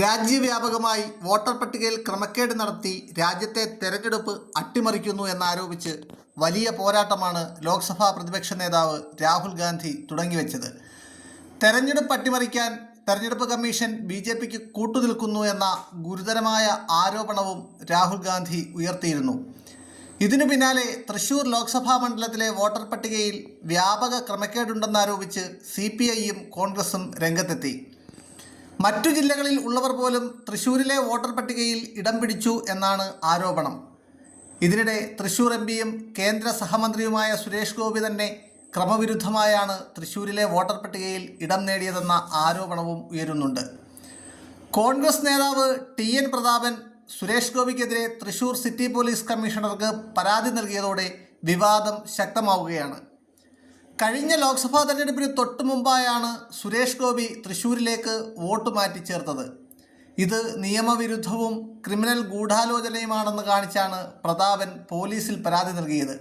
രാജ്യവ്യാപകമായി വോട്ടർ പട്ടികയിൽ ക്രമക്കേട് നടത്തി രാജ്യത്തെ തെരഞ്ഞെടുപ്പ് അട്ടിമറിക്കുന്നു എന്നാരോപിച്ച് വലിയ പോരാട്ടമാണ് ലോക്സഭാ പ്രതിപക്ഷ നേതാവ് രാഹുൽ ഗാന്ധി തുടങ്ങിവെച്ചത്. തെരഞ്ഞെടുപ്പ് അട്ടിമറിക്കാൻ തെരഞ്ഞെടുപ്പ് കമ്മീഷൻ ബി ജെ പിക്ക് കൂട്ടുനിൽക്കുന്നു എന്ന ഗുരുതരമായ ആരോപണവും രാഹുൽ ഗാന്ധി ഉയർത്തിയിരുന്നു. ഇതിനു പിന്നാലെ തൃശൂർ ലോക്സഭാ മണ്ഡലത്തിലെ വോട്ടർ പട്ടികയിൽ വ്യാപക ക്രമക്കേടുണ്ടെന്നാരോപിച്ച് സി പി ഐയും കോൺഗ്രസും രംഗത്തെത്തി. മറ്റു ജില്ലകളിൽ ഉള്ളവർ പോലും തൃശ്ശൂരിലെ വോട്ടർ പട്ടികയിൽ ഇടം പിടിച്ചു എന്നാണ് ആരോപണം. ഇതിനിടെ തൃശൂർ എം പിയും കേന്ദ്ര സഹമന്ത്രിയുമായ സുരേഷ് ഗോപി തന്നെ ക്രമവിരുദ്ധമായാണ് തൃശൂരിലെ വോട്ടർ പട്ടികയിൽ ഇടം നേടിയതെന്ന ആരോപണവും ഉയരുന്നുണ്ട്. കോൺഗ്രസ് നേതാവ് ടി എൻ പ്രതാപൻ സുരേഷ് ഗോപിക്കെതിരെ തൃശൂർ സിറ്റി പോലീസ് കമ്മീഷണർക്ക് പരാതി നൽകിയതോടെ വിവാദം ശക്തമാവുകയാണ്. കഴിഞ്ഞ ലോക്സഭാ തെരഞ്ഞെടുപ്പിന് തൊട്ടു മുമ്പായാണ് സുരേഷ് ഗോപി തൃശൂരിലേക്ക് വോട്ട് മാറ്റിച്ചേർത്തത് ഇത് നിയമവിരുദ്ധവും ക്രിമിനൽ ഗൂഢാലോചനയുമാണെന്ന് കാണിച്ചാണ് പ്രതാപൻ പോലീസിൽ പരാതി നൽകിയത്.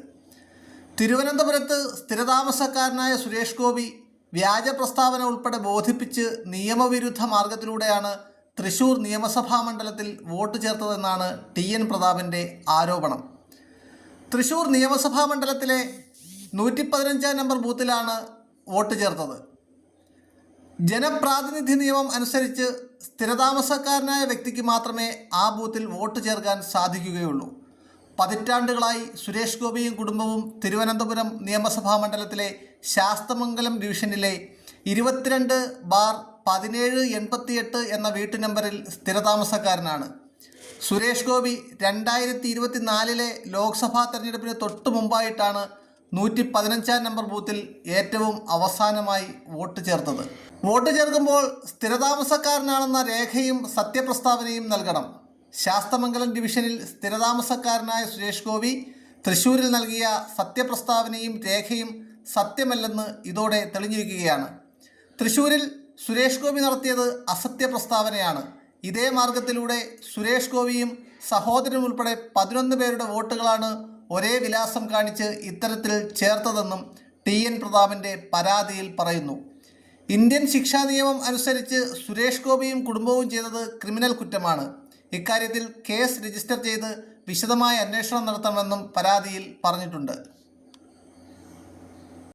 തിരുവനന്തപുരത്ത് സ്ഥിരതാമസക്കാരനായ സുരേഷ് ഗോപി വ്യാജ പ്രസ്താവന ഉൾപ്പെടെ ബോധിപ്പിച്ച് നിയമവിരുദ്ധ മാർഗത്തിലൂടെയാണ് തൃശൂർ നിയമസഭാ മണ്ഡലത്തിൽ വോട്ട് ചേർത്തതെന്നാണ് ടി എൻ പ്രതാപന്റെ ആരോപണം. തൃശൂർ നിയമസഭാ മണ്ഡലത്തിലെ നൂറ്റി പതിനഞ്ചാം നമ്പർ ബൂത്തിലാണ് വോട്ട് ചേർത്തത്. ജനപ്രാതിനിധി നിയമം അനുസരിച്ച് സ്ഥിരതാമസക്കാരനായ വ്യക്തിക്ക് മാത്രമേ ആ ബൂത്തിൽ വോട്ട് ചേർക്കാൻ സാധിക്കുകയുള്ളൂ. പതിറ്റാണ്ടുകളായി സുരേഷ് ഗോപിയും കുടുംബവും തിരുവനന്തപുരം നിയമസഭാ മണ്ഡലത്തിലെ ശാസ്തമംഗലം ഡിവിഷനിലെ ഇരുപത്തിരണ്ട് ബാർ പതിനേഴ് എൺപത്തിയെട്ട് എന്ന വീട്ടു നമ്പറിൽ സ്ഥിരതാമസക്കാരനാണ്. സുരേഷ് ഗോപി രണ്ടായിരത്തി ഇരുപത്തിനാലിലെ ലോക്സഭാ തെരഞ്ഞെടുപ്പിന് തൊട്ടു മുമ്പായിട്ടാണ് നൂറ്റി പതിനഞ്ചാം നമ്പർ ബൂത്തിൽ ഏറ്റവും അവസാനമായി വോട്ട് ചേർത്തത്. വോട്ട് ചേർക്കുമ്പോൾ സ്ഥിരതാമസക്കാരനാണെന്ന രേഖയും സത്യപ്രസ്താവനയും നൽകണം. ശാസ്തമംഗലം ഡിവിഷനിൽ സ്ഥിരതാമസക്കാരനായ സുരേഷ് ഗോപി തൃശൂരിൽ നൽകിയ സത്യപ്രസ്താവനയും രേഖയും സത്യമല്ലെന്ന് ഇതോടെ തെളിഞ്ഞിരിക്കുകയാണ്. തൃശൂരിൽ സുരേഷ് ഗോപി നടത്തിയത് അസത്യ പ്രസ്താവനയാണ് ഇതേ മാർഗത്തിലൂടെ സുരേഷ് ഗോപിയും സഹോദരനും ഉൾപ്പെടെ പതിനൊന്ന് പേരുടെ വോട്ടുകളാണ് ഒരേ വിലാസം കാണിച്ച് ഇത്തരത്തിൽ ചേർത്തതെന്നും ടി എൻ പ്രതാപന്റെ പരാതിയിൽ പറയുന്നു. ഇന്ത്യൻ ശിക്ഷാ നിയമം അനുസരിച്ച് സുരേഷ് ഗോപിയും കുടുംബവും ചെയ്തത് ക്രിമിനൽ കുറ്റമാണ്. ഇക്കാര്യത്തിൽ കേസ് രജിസ്റ്റർ ചെയ്ത് വിശദമായ അന്വേഷണം നടത്തണമെന്നും പരാതിയിൽ പറഞ്ഞിട്ടുണ്ട്.